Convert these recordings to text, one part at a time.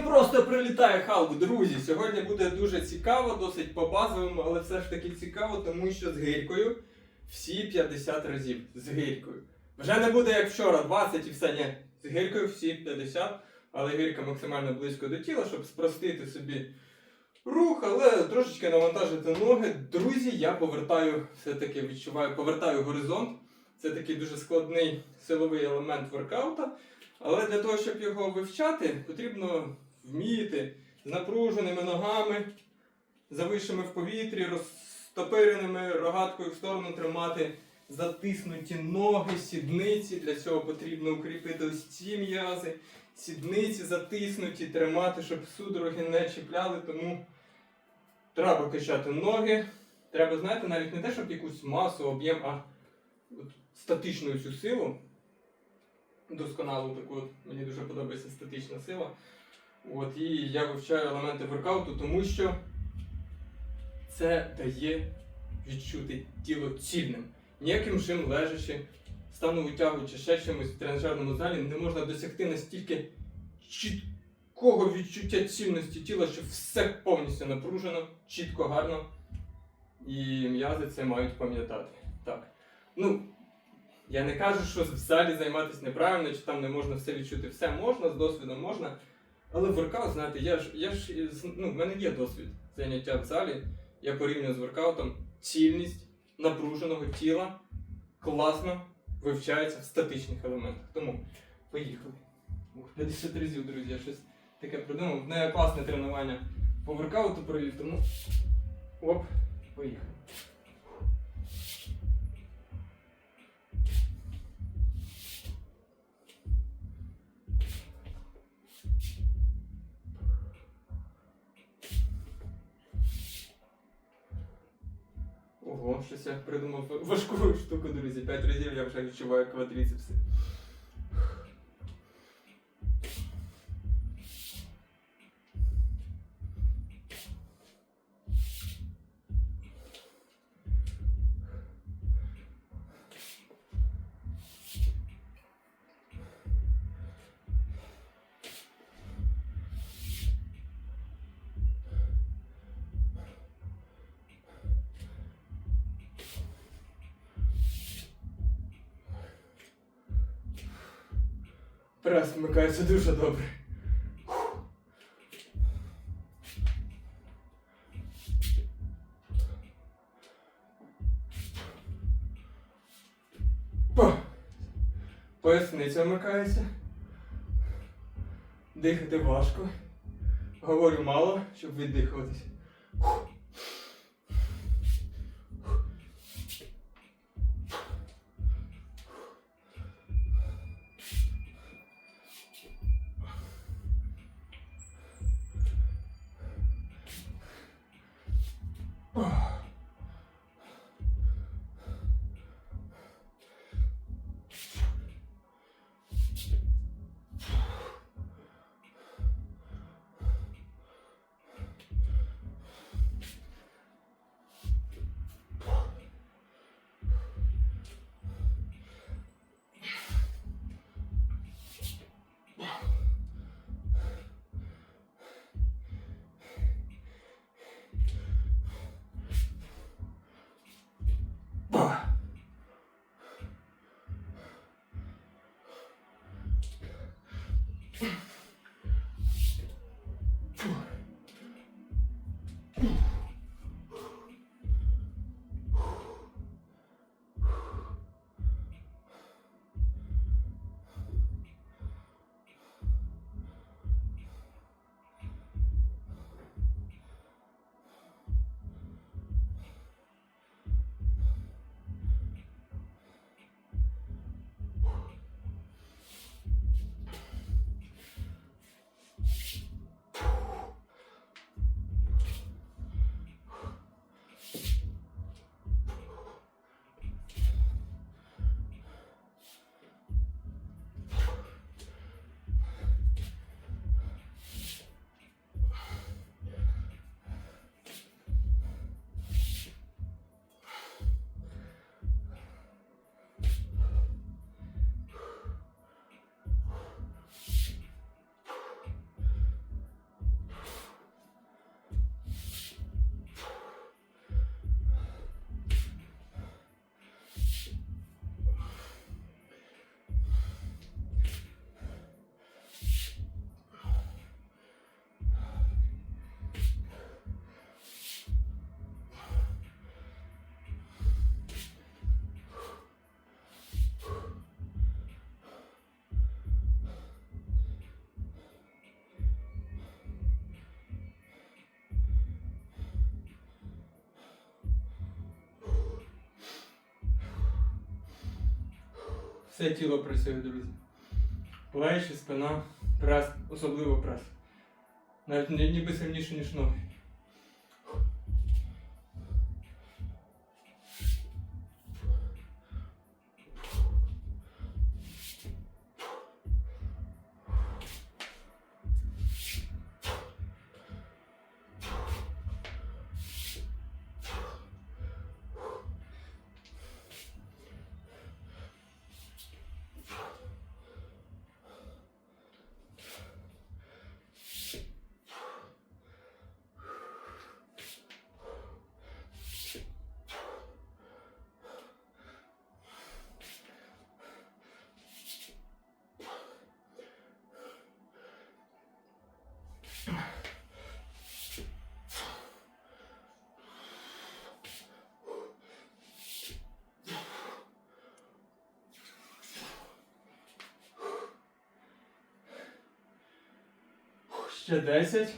просто прилітає халк, друзі. Сьогодні буде дуже цікаво, досить по базовому, але все ж таки цікаво, тому що з гирькою всі 50 разів. З гирькою. Вже не буде як вчора, 20 і все. Ні. З гирькою всі 50, але гирька максимально близько до тіла, щоб спростити собі рух, але трошечки навантажити ноги. Друзі, я повертаю, все-таки відчуваю, повертаю горизонт. Це такий дуже складний силовий елемент воркаута. Але для того, щоб його вивчати, потрібно вміти з напруженими ногами, завишими в повітрі, розтопиреними рогаткою в сторону тримати затиснуті ноги, сідниці. Для цього потрібно укріпити ось ці м'язи, сідниці затиснуті, тримати, щоб судороги не чіпляли. Тому треба качати ноги. Треба, знаєте, навіть не те, щоб якусь масу, об'єм, а от статичну цю силу досконалу таку, мені дуже подобається статична сила. От, і я вивчаю елементи воркауту, тому що це дає відчути тіло цільним. Ніяким жим лежачи, стану витягуючи ще чимось в тренажерному залі, не можна досягти настільки чіткого відчуття цільності тіла, що все повністю напружено, чітко, гарно. І м'язи це мають пам'ятати. Так. Ну, я не кажу, що в залі займатися неправильно, чи там не можна все відчути. Все можна, з досвідом можна. Але воркаут, знаєте, я ж, я ж ну, в мене є досвід заняття в залі. Я порівнюю з воркаутом цільність напруженого тіла класно вивчається в статичних елементах. Тому поїхали. Ух, 50 разів, друзі, я щось таке придумав. Не класне тренування по воркауту провів, тому оп, поїхали. Ого, щось я придумав важку штуку, друзі. П'ять разів я вже відчуваю квадріцепси. Прес вмикається дуже добре. Поясниця вмикається. Дихати важко. Говорю мало, щоб віддихуватись. Oh. Все тіло працює, друзі. Плечі, спина, прес, особливо прес. Навіть ніби сильніше, ніж ноги. Ще 10.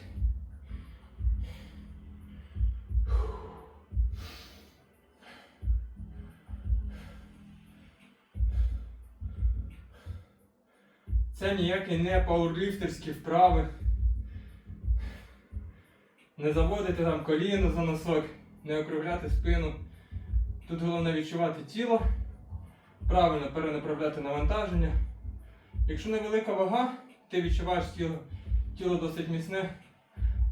Це ніякі не пауерліфтерські вправи. Не заводити там коліно за носок, не округляти спину. Тут головне відчувати тіло, правильно перенаправляти навантаження. Якщо невелика вага, ти відчуваєш тіло, тіло досить міцне,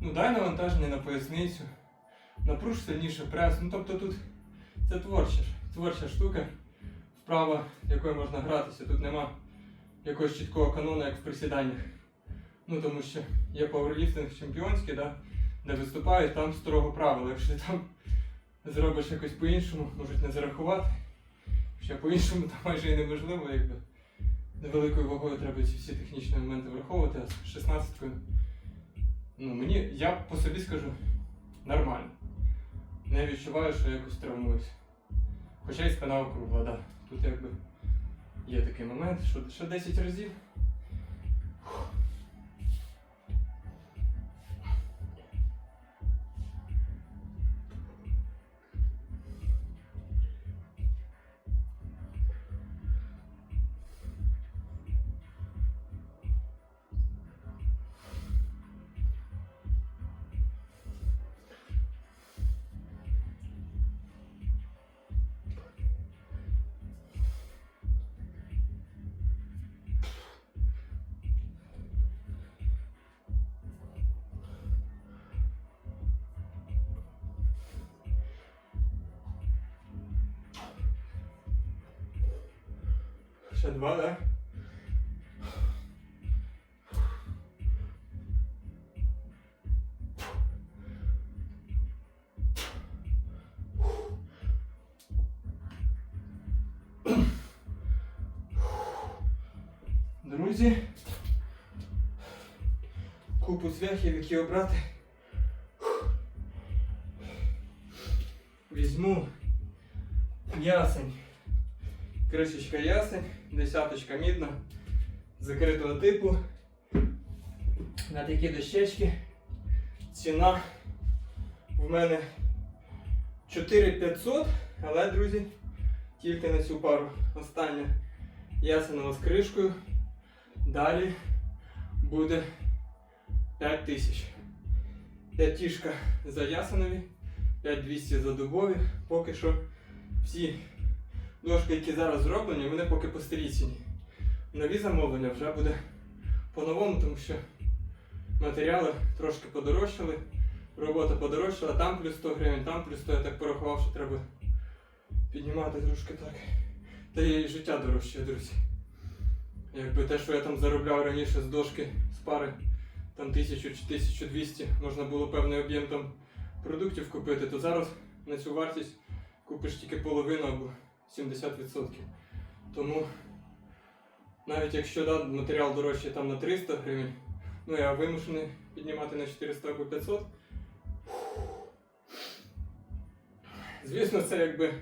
ну дай навантаження на поясницю, напруж сильніше прес. Ну тобто тут це творча, творча штука, вправа, якою можна гратися. Тут нема якогось чіткого канону, як в присіданнях. Ну тому що є пауерліфтинг чемпіонський, да, де виступають, там строго правила. Якщо там зробиш якось по-іншому, можуть не зарахувати. Ще по-іншому там майже і неможливо, якби невеликою вагою треба ці всі технічні моменти враховувати, а з 16-кою. Ну, мені, я по собі скажу, нормально. Не відчуваю, що я якось травмуюся. Хоча і спина округла, да. Тут якби є такий момент, що ще 10 разів. Ще два, да? Друзі, купу цвяхів, які обрати. Візьму ясень. Кришечка ясень, десяточка мідна, закритого типу. На такі дощечки. Ціна в мене 4500, але, друзі, тільки на цю пару. Остання ясенова з кришкою. Далі буде 5000. П'ятішка за ясенові, 5200 за дубові. Поки що всі дошки, які зараз зроблені, вони поки по старій. Нові замовлення вже буде по-новому, тому що матеріали трошки подорожчали, робота подорожчала, там плюс 100 гривень, там плюс 100, я так порахував, що треба піднімати трошки так. Та і життя дорожче, друзі. Якби те, що я там заробляв раніше з дошки, з пари, там 1000 чи 1200, можна було певний об'єм там продуктів купити, то зараз на цю вартість купиш тільки половину або 70%. Тому навіть якщо да, матеріал дорожчий там на 300 гривень, ну я вимушений піднімати на 400 або 500. Звісно, це якби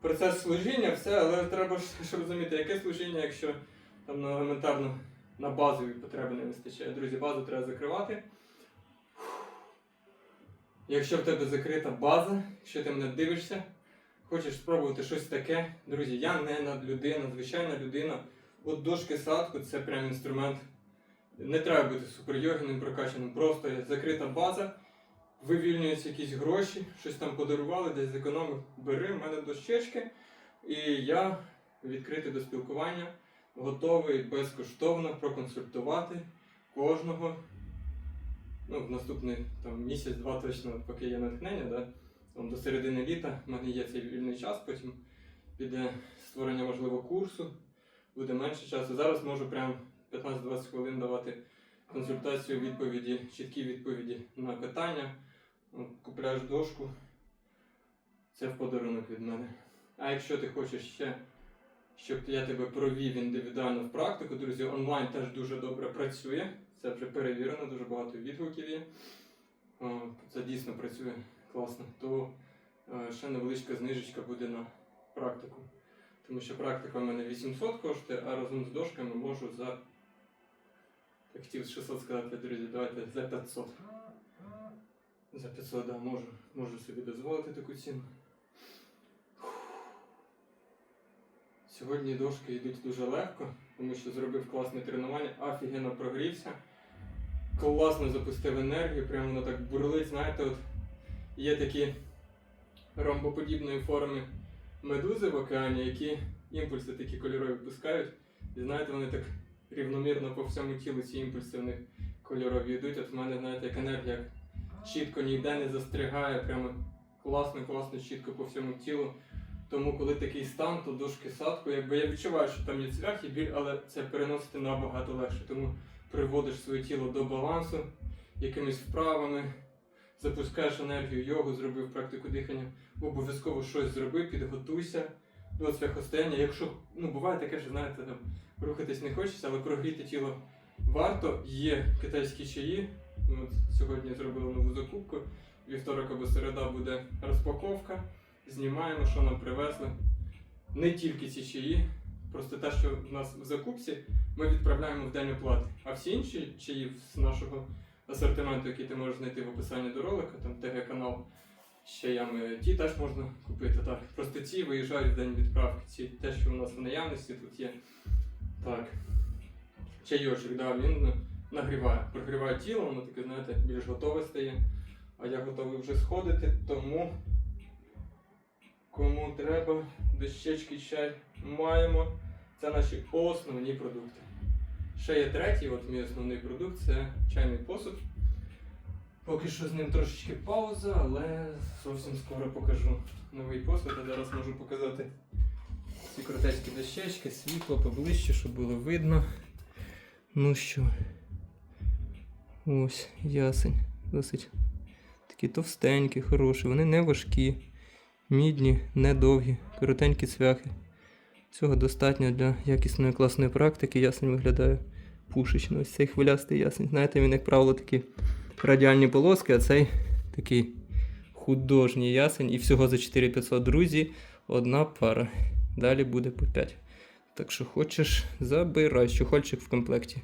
процес служіння, все, але треба ж розуміти, яке служіння, якщо там на елементарно на базові потреби не вистачає. Друзі, базу треба закривати. Якщо в тебе закрита база, якщо ти мене дивишся, хочеш спробувати щось таке, друзі, я не надлюдина, звичайна людина. От дошки садку це прям інструмент. Не треба бути суперйогіним, прокачаним, просто закрита база, вивільнюються якісь гроші, щось там подарували, десь зекономив. Бери, в мене дощечки, і я відкритий до спілкування, готовий безкоштовно проконсультувати кожного. Ну, в наступний там, місяць-два точно, поки є натхнення, да? Там, до середини літа в мене є цей вільний час, потім піде створення можливо курсу, буде менше часу. Зараз можу прям 15-20 хвилин давати консультацію, відповіді, чіткі відповіді на питання. Купляєш дошку, це в подарунок від мене. А якщо ти хочеш ще, щоб я тебе провів індивідуально в практику, друзі, онлайн теж дуже добре працює. Це вже перевірено, дуже багато відгуків є. Це дійсно працює класно. То е, ще невеличка знижечка буде на практику. Тому що практика в мене 800 коштує, а разом з дошками можу за. Я хотів 600 сказати, друзі, давайте за 500. За 500, да, можу, можу собі дозволити таку ціну. Сьогодні дошки йдуть дуже легко, тому що зробив класне тренування, офігенно прогрівся. Класно запустив енергію, прямо воно так бурлить, знаєте, от є такі ромбоподібної форми медузи в океані, які імпульси такі кольорові пускають. І знаєте, вони так рівномірно по всьому тілу ці імпульси в них кольорові йдуть. От в мене, знаєте, як енергія чітко ніде не застрягає, прямо класно, класно, чітко по всьому тілу. Тому коли такий стан, то дошки садку, якби я відчуваю, що там є цвях і біль, але це переносити набагато легше. Тому приводиш своє тіло до балансу якимись вправами, запускаєш енергію йогу, зробив практику дихання, обов'язково щось зроби, підготуйся до цвяхостояння. Якщо ну буває таке, що знаєте, там рухатись не хочеться, але прогріти тіло варто. Є китайські чаї. От сьогодні зробили нову закупку. Вівторок або середа буде розпаковка. Знімаємо, що нам привезли. Не тільки ці чаї, просто те, що в нас в закупці, ми відправляємо в день оплати. А всі інші чаї з нашого асортименту, який ти можеш знайти в описанні до ролика, там ТГ канал з чаями, ті теж можна купити. Так. Просто ці виїжджають в день відправки. Ці те, що у нас в наявності тут є. Так. Чайочок, да, він нагріває, прогріває тіло, воно таке, знаєте, більш готове стає. А я готовий вже сходити, тому кому треба, дощечки чай маємо. Це наші основні продукти. Ще є третій, от мій основний продукт це чайний посуд. Поки що з ним трошечки пауза, але зовсім скоро покажу новий посуд. Я зараз можу показати ці крутецькі дощечки, світло поближче, щоб було видно. Ну що, ось ясень. Досить такі товстенькі, хороші, вони не важкі, мідні, не довгі, коротенькі цвяхи. Цього достатньо для якісної класної практики. Ясень виглядає пушечно. Ось цей хвилястий ясень. Знаєте, він, як правило, такі радіальні полоски, а цей такий художній ясень. І всього за 4500 друзі, одна пара. Далі буде по 5. Так що хочеш, забирай, чохольчик в комплекті.